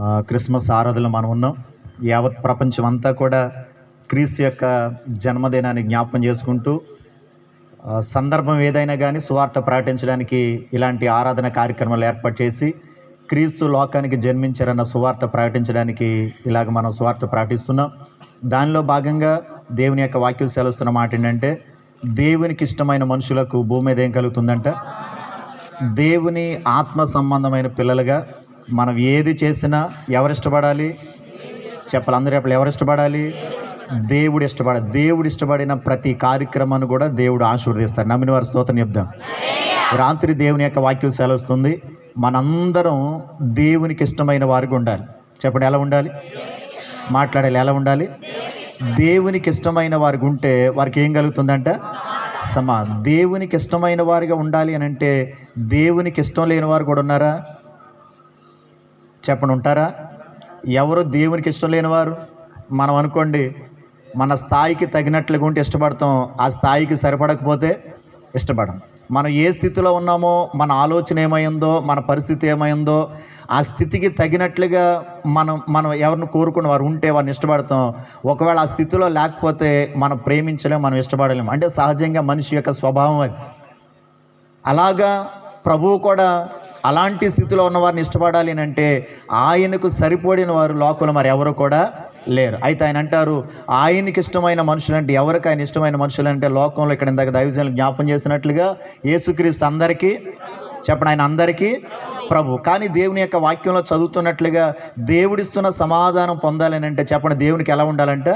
Christmas ఆరాధనలో మనం ఉన్నాం. యావత్ ప్రపంచం అంతా కూడా క్రీస్తు యొక్క జన్మదినాన్ని జ్ఞాపకం చేసుకుంటూ సందర్భం ఏదైనా కానీ సువార్త ప్రకటించడానికి ఇలాంటి ఆరాధన కార్యక్రమాలు ఏర్పాటు చేసి క్రీస్తు లోకానికి జన్మించారన్న సువార్త ప్రకటించడానికి ఇలాగ మనం సువార్త ప్రకటిస్తున్నాం. దానిలో భాగంగా దేవుని యొక్క వాక్యం సెలవుస్తున్న మాట ఏంటంటే దేవునికి ఇష్టమైన మనుషులకు భూమి మీద ఏం కలుగుతుందంట? దేవుని ఆత్మ సంబంధమైన పిల్లలుగా మనం ఏది చేసినా ఎవరు ఇష్టపడాలి? చెప్పాలి అందరూ చెప్పాలి ఎవరు ఇష్టపడాలి? దేవుడు ఇష్టపడ దేవుడు ఇష్టపడిన ప్రతి కార్యక్రమాన్ని కూడా దేవుడు ఆశీర్వదిస్తాడు. నమ్మిన వారి స్తోత్రం చెప్దాం. రాత్రి దేవుని యొక్క వాక్యం సెలవుస్తుంది. మనందరం దేవునికి ఇష్టమైన వారికి ఉండాలి. చెప్పండి ఎలా ఉండాలి? మాట్లాడాలి ఎలా ఉండాలి? దేవునికి ఇష్టమైన వారికి ఉంటే వారికి ఏం కలుగుతుందంట? సమా దేవునికి ఇష్టమైన వారిగా ఉండాలి అని అంటే దేవునికి ఇష్టం లేని వారు కూడా ఉన్నారా? చెప్పండి ఉంటారా ఎవరు దేవునికి ఇష్టం లేనివారు? మనం అనుకోండి మన స్థాయికి తగినట్లుగా ఉంటే ఇష్టపడతాం ఆ స్థాయికి సరిపడకపోతే ఇష్టపడం. మనం ఏ స్థితిలో ఉన్నామో మన ఆలోచన ఏమైందో మన పరిస్థితి ఏమైందో ఆ స్థితికి తగినట్లుగా మనం మనం ఎవరిని కోరుకున్న వారు ఉంటే వారిని ఇష్టపడతాం. ఒకవేళ ఆ స్థితిలో లేకపోతే మనం ప్రేమించలేం మనం ఇష్టపడలేం. అంటే సహజంగా మనిషి యొక్క స్వభావం అది. అలాగా ప్రభువు కూడా అలాంటి స్థితిలో ఉన్నవారిని ఇష్టపడాలి అంటే ఆయనకు సరిపడిన వారు లోకంలో మరి ఎవరు కూడా లేరు. అయితే ఆయన అంటారు ఆయనకి ఇష్టమైన మనుషులు అంటే ఎవరికి ఆయన ఇష్టమైన మనుషులు అంటే లోకంలో ఇక్కడ ఇందాక దైవజనులు జ్ఞాపం చేసినట్లుగా యేసుక్రీస్తు అందరికీ చెప్పండి ఆయన అందరికీ ప్రభు. కానీ దేవుని యొక్క వాక్యంలో చదువుతున్నట్లుగా దేవుడిస్తున్న సమాధానం పొందాలని అంటే చెప్పండి దేవునికి ఎలా ఉండాలంటే?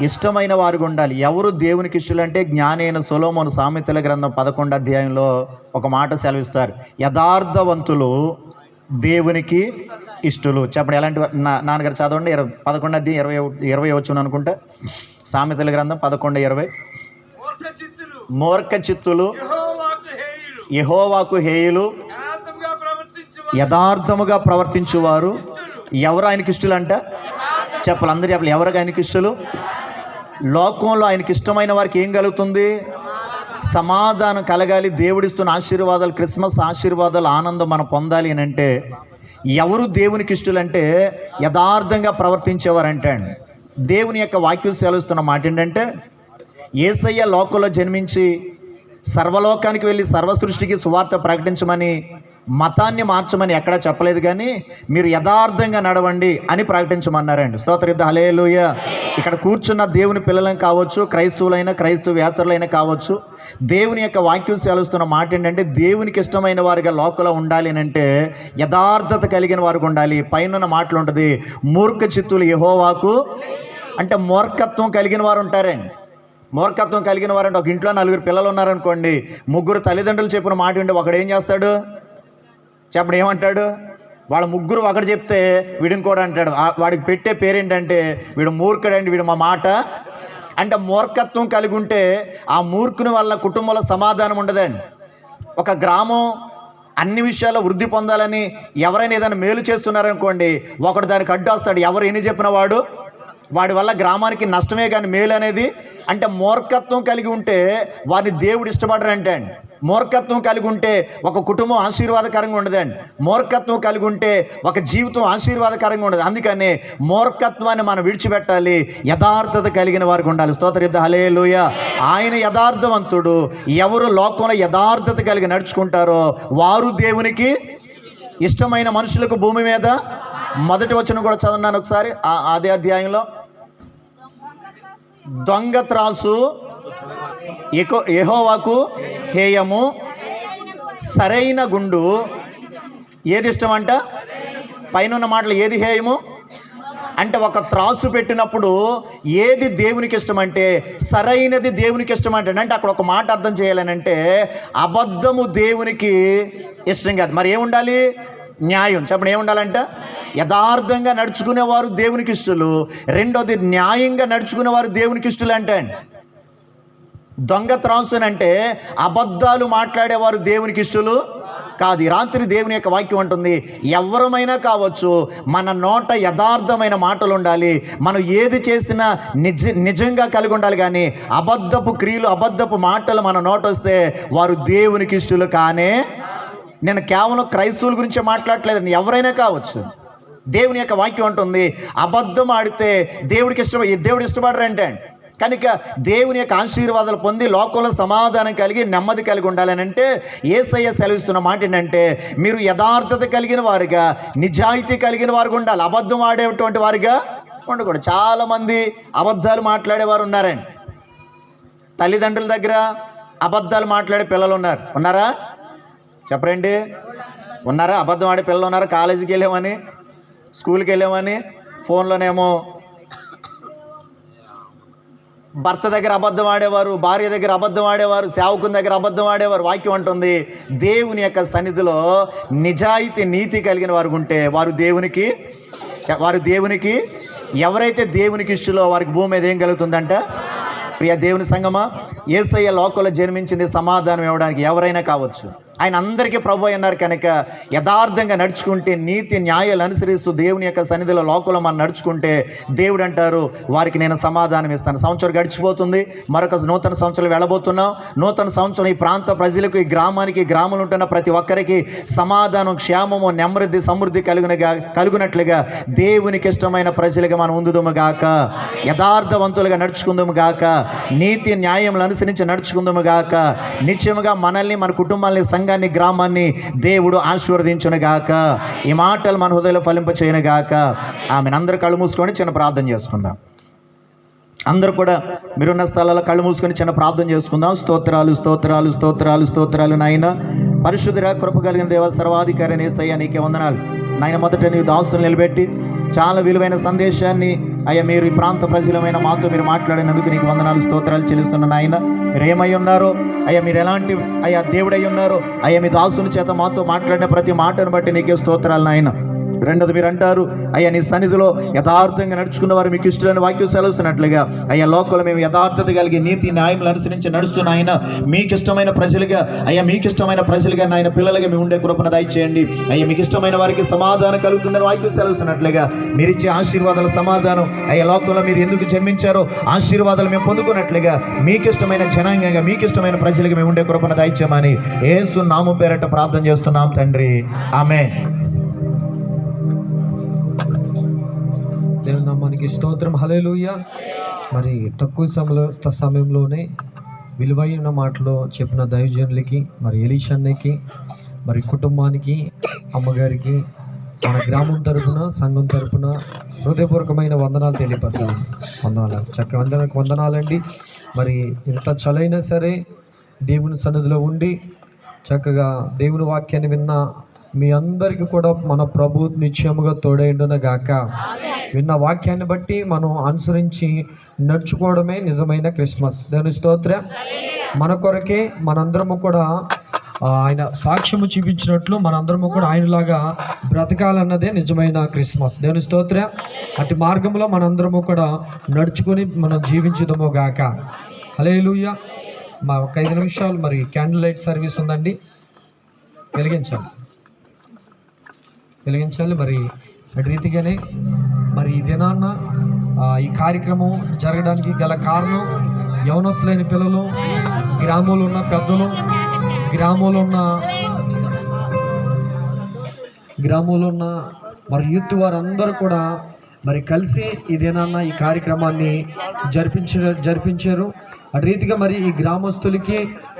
ఇష్టమైన వారికి ఉండాలి. ఎవరు దేవునికి ఇష్టలంటే జ్ఞానైన సొలోమోను సామెతల గ్రంథం పదకొండు అధ్యాయంలో ఒక మాట సెలవిస్తారు. యథార్థవంతులు దేవునికి ఇష్టలు. చెప్పండి ఎలాంటి నా నాన్నగారు చదవండి ఇరవై పదకొండు అధ్యాయం ఇరవై ఇరవై వచ్చును అనుకుంటా. సామెతల గ్రంథం పదకొండు ఇరవై. మూర్ఖ చిత్తులు. యెహోవాకు హేయులు యహోవాకు హేయులు యథార్థంగా ప్రవర్తించు యథార్థముగా ప్రవర్తించేవారు ఎవరు ఆయనకి ఇష్టలు అంట చెప్పాలి అందరు చెప్పాలి ఎవరికి ఆయనకి ఇష్టలు? లోకంలో ఆయనకి ఇష్టమైన వారికి ఏం కలుగుతుంది? సమాధానం కలగాలి దేవుడిస్తున్న ఆశీర్వాదాలు క్రిస్మస్ ఆశీర్వాదాలు ఆనందం మనం పొందాలి అని అంటే ఎవరు దేవునికి ఇష్టలంటే యథార్థంగా ప్రవర్తించేవారంటే అండి దేవుని యొక్క వాక్యం సెలవుస్తున్న మాట ఏంటంటే ఏసయ్య లోకంలో జన్మించి సర్వలోకానికి వెళ్ళి సర్వ సృష్టికి సువార్త ప్రకటించమని మతాన్ని మార్చమని ఎక్కడా చెప్పలేదు కానీ మీరు యథార్థంగా నడవండి అని ప్రకటించమన్నారండి. స్తోత్రయుద్ధ హలేలుయ ఇక్కడ కూర్చున్న దేవుని పిల్లలను కావచ్చు క్రైస్తవులైన క్రైస్తవేతరులైన కావచ్చు దేవుని యొక్క వాక్యం సెలవుస్తున్న మాట ఏంటంటే దేవునికి ఇష్టమైన వారిగా లోకల ఉండాలి అని అంటే యథార్థత కలిగిన వారికి ఉండాలి. పైన మాటలు ఉంటుంది మూర్ఖ చిత్తులు యహోవాకు అంటే మూర్ఖత్వం కలిగిన వారు ఉంటారండి. మూర్ఖత్వం కలిగిన వారంటే ఒక ఇంట్లో నలుగురు పిల్లలు ఉన్నారనుకోండి ముగ్గురు తల్లిదండ్రులు చెప్పిన మాట ఉంటే ఒకడు ఏం చేస్తాడు? చెప్పడు ఏమంటాడు? వాళ్ళ ముగ్గురు ఒకటి చెప్తే వీడిని కూడా అంటాడు వాడికి పెట్టే పేరేంటంటే వీడు మూర్ఖడండి వీడు మా మాట. అంటే మూర్ఖత్వం కలిగి ఉంటే ఆ మూర్ఖుని వల్ల కుటుంబంలో సమాధానం ఉండదండి. ఒక గ్రామం అన్ని విషయాల్లో వృద్ధి పొందాలని ఎవరైనా ఏదైనా మేలు చేస్తున్నారనుకోండి ఒకడు దానికి అడ్డు వస్తాడు. ఎవరు ఎన్ని చెప్పిన వాడు? వాడి వల్ల గ్రామానికి నష్టమే కానీ మేలు అనేది అంటే మూర్ఖత్వం కలిగి ఉంటే వారిని దేవుడు ఇష్టపడరంటే అండి మూర్ఖత్వం కలిగి ఉంటే ఒక కుటుంబం ఆశీర్వాదకరంగా ఉండదండి. మూర్ఖత్వం కలిగి ఉంటే ఒక జీవితం ఆశీర్వాదకరంగా ఉండదు. అందుకని మూర్ఖత్వాన్ని మనం విడిచిపెట్టాలి. యథార్థత కలిగిన వారికి ఉండాలి. స్తోత్రయుద్ధ హలే ఆయన యథార్థవంతుడు. ఎవరు లోకంలో యథార్థత కలిగి నడుచుకుంటారో వారు దేవునికి ఇష్టమైన మనుషులకు భూమి మీద మొదటి వచ్చిన కూడా చదువున్నాను ఒకసారి. ఆ- అదే అధ్యాయంలో దొంగ త్రాసు ఎకో ఎహోవాకు హేయము సరైన గుండు. ఏది ఇష్టం అంట పైన ఉన్న మాటలు ఏది హేయము? అంటే ఒక త్రాసు పెట్టినప్పుడు ఏది దేవునికి ఇష్టం అంటే సరైనది దేవునికి ఇష్టం అంటే అంటే అక్కడ ఒక మాట అర్థం చేయాలనంటే అబద్ధము దేవునికి ఇష్టం కాదు. మరి ఏముండాలి? న్యాయం. చెప్పండి ఏముండాలంట? యథార్థంగా నడుచుకునేవారు దేవునికి ఇష్టలు. రెండోది న్యాయంగా నడుచుకునేవారు దేవునికి ఇష్టలు అంటే అండి దొంగ త్రాసుని అంటే అబద్ధాలు మాట్లాడేవారు దేవునికి ఇష్టలు కాదు. ఈ రాత్రి దేవుని యొక్క వాక్యం అంటుంది ఎవరమైనా కావచ్చు మన నోట యథార్థమైన మాటలు ఉండాలి. మనం ఏది చేసినా నిజ నిజంగా కలిగి ఉండాలి కానీ అబద్ధపు క్రియలు అబద్ధపు మాటలు మన నోట వస్తే వారు దేవునికి ఇష్టలు కానే నేను కేవలం క్రైస్తవుల గురించి మాట్లాడట్లేదు ఎవరైనా కావచ్చు. దేవుని యొక్క వాక్యం ఉంటుంది అబద్ధం ఆడితే దేవుడికి ఇష్టం దేవుడు ఇష్టపడరంటే కనుక దేవుని యొక్క ఆశీర్వాదాలు పొంది లోకంలో సమాధానం కలిగి నెమ్మది కలిగి ఉండాలని అంటే ఏసయ్య సెలవిస్తున్న మాట ఏంటంటే మీరు యథార్థత కలిగిన వారుగా నిజాయితీ కలిగిన వారుగా ఉండాలి. అబద్ధం ఆడేటువంటి వారుగా ఉండకూడదు. చాలామంది అబద్ధాలు మాట్లాడేవారు ఉన్నారండి. తల్లిదండ్రుల దగ్గర అబద్ధాలు మాట్లాడే పిల్లలు ఉన్నారు. ఉన్నారా? చెప్పరండి. ఉన్నారా? అబద్ధం ఆడే పిల్లలు ఉన్నారా? కాలేజీకి వెళ్ళామని? స్కూల్కి వెళ్ళామని? ఫోన్లోనేమో భర్త దగ్గర అబద్ధం ఆడేవారు భార్య దగ్గర అబద్ధం ఆడేవారు సేవకుని దగ్గర అబద్ధం ఆడేవారు వాక్యం అంటుంది. దేవుని యొక్క సన్నిధిలో నిజాయితీ నీతి కలిగిన వారు ఉంటే వారు దేవునికి వారు దేవునికి ఎవరైతే దేవునికి ఇష్టలో వారికి భూమి మీద ఏం కలుగుతుందంట? ప్రియ దేవుని సంగమా ఏసయ్య లోకంలో జన్మించింది సమాధానం ఇవ్వడానికి ఎవరైనా కావచ్చు. ఆయన అందరికీ ప్రభు అన్నారు కనుక యథార్థంగా నడుచుకుంటే నీతి న్యాయాలు అనుసరిస్తూ దేవుని యొక్క సన్నిధిలో లోకంలో మనం నడుచుకుంటే దేవుడు అంటారు వారికి నేను సమాధానం ఇస్తాను. సంవత్సరం గడిచిపోతుంది మరొక నూతన సంవత్సరం వెళ్ళబోతున్నాం. నూతన సంవత్సరం ఈ ప్రాంత ప్రజలకు ఈ గ్రామానికి గ్రామంలో ఉంటున్న ప్రతి ఒక్కరికి సమాధానం క్షేమము నెమ్మది సమృద్ధి కలిగిన కలుగునట్లుగా దేవునికి ఇష్టమైన ప్రజలుగా మనం ఉందుదుము గాక. యథార్థవంతులుగా నడుచుకుందాము గాక. నీతి న్యాయములు అనుసరించి నడుచుకుందాము గాక. నిత్యముగా మనల్ని మన కుటుంబాన్ని సంఘాన్ని గ్రామాన్ని దేవుడు ఆశీర్వదించును గాక ఈ మాటలు మన హృదయంలో ఫలింప చేయను గాక ఆమెను అందరూ కళ్ళు మూసుకొని చిన్న ప్రార్థన చేసుకుందాం. అందరూ కూడా మీరున్న స్థలాల్లో కళ్ళు మూసుకొని చిన్న ప్రార్థన చేసుకుందాం. స్తోత్రాలు స్తోత్రాలు స్తోత్రాలు స్తోత్రాలు నాయన. పరిశుద్ధుర కృప కలిగిన దేవ సర్వాధికారి నేసయ్య నీకే వందనాలు. నాయన మొదట నీవు దాసులు నిలబెట్టి చాలా విలువైన సందేశాన్ని అయ్యా మీరు ఈ ప్రాంత ప్రజలమైన మాతో మీరు మాట్లాడినందుకు నీకు వందనాలు స్తోత్రాలు చెల్లిస్తున్న నాయన. మీరు ఏమై ఉన్నారో అయ్యా మీరు ఎలాంటి అయ్యా దేవుడై ఉన్నారో? అయ్యా మీ దాసుని చేత మాతో మాట్లాడిన ప్రతి మాటను బట్టి నీకే స్తోత్రాలు నాయన. రెండోది మీరు అంటారు అయ్యా నీ సన్నిధిలో యథార్థంగా నడుచుకున్న వారు మీకు ఇష్టమైన వాక్యం సెలవుస్తున్నట్లుగా అయ్యా లోకంలో మేము యథార్థత కలిగి నీతి న్యాయములు అనుసరించి నడుస్తున్న ఆయన మీకు ఇష్టమైన ప్రజలుగా అయ్యా మీకు ఇష్టమైన ప్రజలుగా నాయన పిల్లలుగా మేము ఉండే కృపణ దయచేయండి. అయ్యా మీకు ఇష్టమైన వారికి సమాధానం కలుగుతుందని వాక్యం సెలవుస్తున్నట్లుగా మీరు ఇచ్చే ఆశీర్వాదాల సమాధానం అయ్యా లోకంలో మీరు ఎందుకు జన్మించారో ఆశీర్వాదాలు మేము పొందుకున్నట్లుగా మీకు ఇష్టమైన జనాంగంగా మీకు ఇష్టమైన ప్రజలుగా మేము ఉండే కృపణ దాయిచ్చామని ఏసు నాము పేరట ప్రార్థన చేస్తున్నాం తండ్రి. ఆమె దేవునికి స్తోత్రం. హలేలుయ మరి తక్కువ సమయంలో సమయంలోనే విలువైన మాటలో చెప్పిన దైవజనులకి మరి ఎలీషన్నకి మరి కుటుంబానికి అమ్మగారికి మన గ్రామం తరఫున సంఘం తరపున హృదయపూర్వకమైన వందనాలు తెలియపడతాను వందనాలు. చక్క వందనకు వందనాలండి. మరి ఎంత చలైనా సరే దేవుని సన్నిధిలో ఉండి చక్కగా దేవుని వాక్యాన్ని విన్న మీ అందరికీ కూడా మన ప్రభు నిశ్చయముగా తోడైండున గాక. విన్న వాక్యాన్ని బట్టి మనం అనుసరించి నడుచుకోవడమే నిజమైన క్రిస్మస్. దేవుని స్తోత్ర. మన కొరకే మనందరము కూడా ఆయన సాక్ష్యము చూపించినట్లు మనందరము కూడా ఆయనలాగా బ్రతకాలన్నదే నిజమైన క్రిస్మస్. దేవుని స్తోత్ర. అటు మార్గంలో మనందరము కూడా నడుచుకొని మనం జీవించదము గాక. హలేలుయ్య మా ఒక ఐదు నిమిషాలు మరి క్యాండిల్ లైట్ సర్వీస్ ఉందండి. వెలిగించాలి వెలిగించాలి. మరి అటు రీతిగానే మరి ఈ దినాన్న ఈ కార్యక్రమం జరగడానికి గల కారణం యవనస్తులైన పిల్లలు గ్రామంలో ఉన్న పెద్దలు గ్రామంలో ఉన్న గ్రామంలో ఉన్న మరి యూత్ వారందరూ కూడా మరి కలిసి ఈ ఈ కార్యక్రమాన్ని జరిపించ జరిపించారు. అటు రీతిగా మరి ఈ గ్రామస్తులకి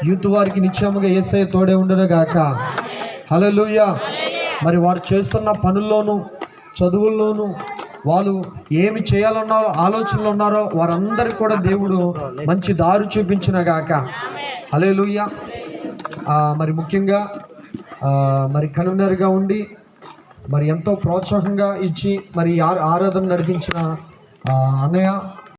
యూత్ వారికి నిశ్చయముగా ఏసై తోడే ఉండను గాక లూయా మరి వారు చేస్తున్న పనుల్లోనూ చదువుల్లోనూ వాళ్ళు ఏమి చేయాలన్నారో ఆలోచనలు ఉన్నారో వారందరికీ కూడా దేవుడు మంచి దారి చూపించిన గాక. అలే మరి ముఖ్యంగా మరి కన్వీనర్గా ఉండి మరి ఎంతో ప్రోత్సాహంగా ఇచ్చి మరి ఆరాధన నడిపించిన అన్నయ్య